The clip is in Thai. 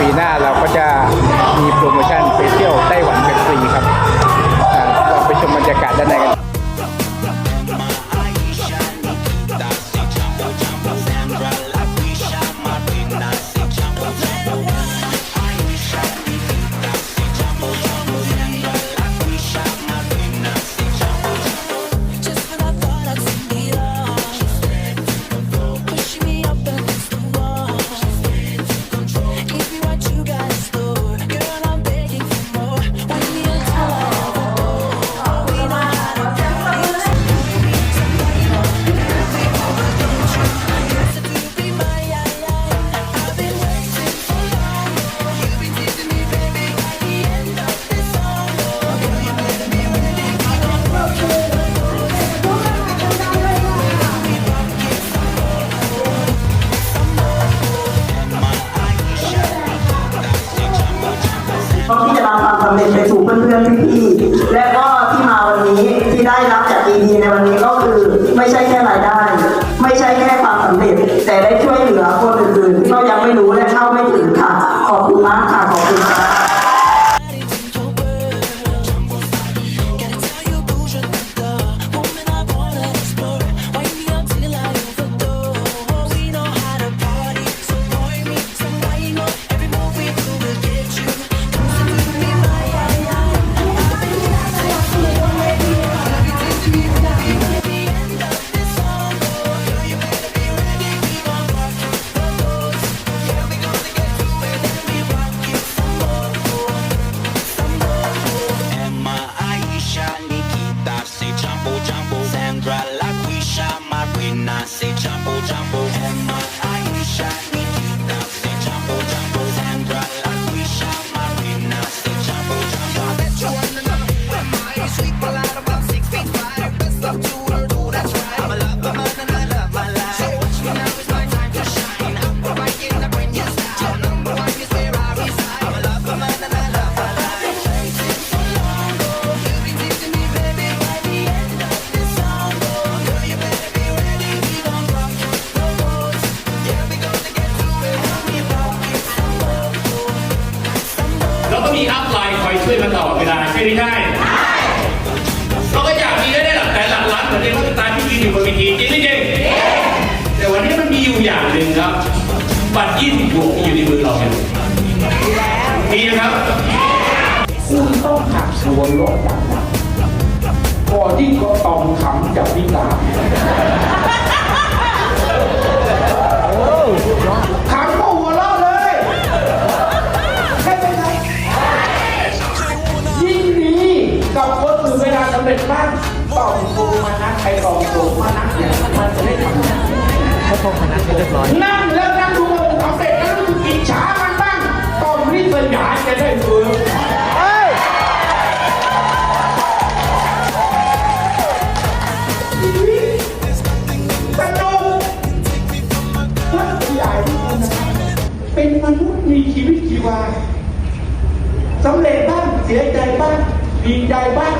ปีหน้าำควาเร็จไปสู่เพื่อนๆพี่ๆและก็ที่มาวันนี้ที่ได้รับจากดีๆในวันนี้ก็คือไม่ใช่แค่รายได้ ไม่ใช่แค่ความสำเร็จ แต่ได้ช่วยเหลือคนอื่นๆที่เขายังไม่รู้และเข้าไม่ถึงค่ะ ขอบคุณมากค่ะขอบคุณ็มีอัพไลน์คอยช่วยมาตลอดเวลาใช่ไหม่ได้เราก็อยากมีได้หลักแต่หลักล้านเหมือนเดิมว่าสไตล์ที่ยืนอยู่บนเวทีจริงไม่จริงแต่วันนี้มันมีอยู่อย่างหนึ่งครับ บัตร20บวกที่อยู่ในมือเราเนี่ยมีนะครับคุณต้องหักส่วนลดอย่างหนักก่อนที่ก็ตองขำจากพิการางต้องตูมานะใครต้องตูมานะเนี่ยมันจะได้ทำงานเขาพงมานะเรียบร้อยนั่งแล้วนั่งดูคนอื่นสำเร็จแล้วรู้สึกอิจฉามันบ้างต้องรีบสยายจะได้เฟื่องสนุกและใหญ่เป็นมนุษย์มีชีวิตชีวาสำเร็จบ้างเสียใจบ้างดีใจบ้าง